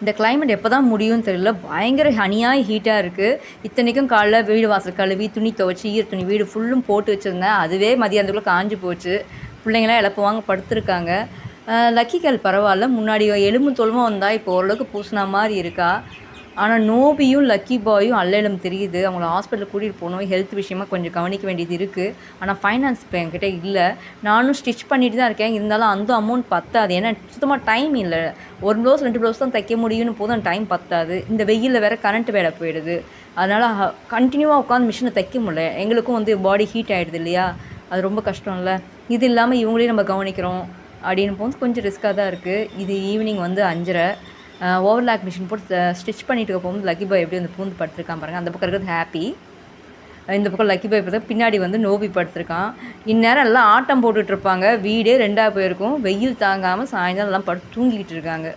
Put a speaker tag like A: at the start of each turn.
A: இந்த கிளைமேட் எப்போ தான் முடியும்னு தெரியல. பயங்கர ஹனியாக ஹீட்டாக இருக்குது இத்தனைக்கும் காலைல வீடு வாசல் கழுவி துணி துவைச்சி ஈர துணி வீடு ஃபுல்லும் போட்டு வச்சுருந்தேன். அதுவே மதியானத்துக்குள்ளே காஞ்சு போச்சு. பிள்ளைங்களாம் இழப்புவாங்க படுத்துருக்காங்க. லக்கி கேள் பரவாயில்ல. முன்னாடி எலும்பு தொழுமா வந்தால் இப்போ ஓரளவுக்கு பூசின மாதிரி இருக்கா? ஆனால் நோபியும் லக்கி பாயும் அல்லலும் தெரியுது. அவங்கள ஹாஸ்பிட்டல் கூட்டிகிட்டு போகணும். ஹெல்த் விஷயமா கொஞ்சம் கவனிக்க வேண்டியது இருக்குது ஆனால் ஃபைனான்ஸ் இப்போ என்கிட்ட இல்லை. நானும் ஸ்டிச் பண்ணிட்டு தான் இருக்கேன். இருந்தாலும் அந்த அமௌண்ட் பத்தாது. ஏன்னா சுத்தமாக டைம் இல்லை. ஒரு ப்ளவுஸ் ரெண்டு ப்ளவுஸ் தான் தைக்க முடியும்னு போதும் டைம் பத்தாது. இந்த வெயிலில் வேறு கரண்ட் வேலை போயிடுது. அதனால் கண்டினியூவாக உட்காந்து மிஷினை தைக்க முடியல. எங்களுக்கும் வந்து பாடி ஹீட் ஆகிடுது இல்லையா? அது ரொம்ப கஷ்டம் இல்லை இது இல்லாமல் இவங்களையும் நம்ம கவனிக்கிறோம். அப்படின்னு போது கொஞ்சம் ரிஸ்க்காக தான் இருக்குது இது ஈவினிங் வந்து அஞ்சரை. ஓவர்லாக் மிஷின் போட்டு ஸ்டிச் பண்ணிட்டு இருக்க போகும்போது லக்கி பாய் எப்படி வந்து பூந்து படுத்திருக்கான் பாருங்கள் அந்த பக்கம் இருக்கிறது ஹாப்பி இந்த பக்கம் லக்கி பாய் பார்த்தா பின்னாடி வந்து நோபி படுத்திருக்கான். இந்நேரம் எல்லாம் ஆட்டம் போட்டுட்ருப்பாங்க வீடே ரெண்டாக போயிருக்கும். வெயில் தாங்காமல் சாயந்தரம் எல்லாம் படு தூங்கிக்கிட்டு இருக்காங்க.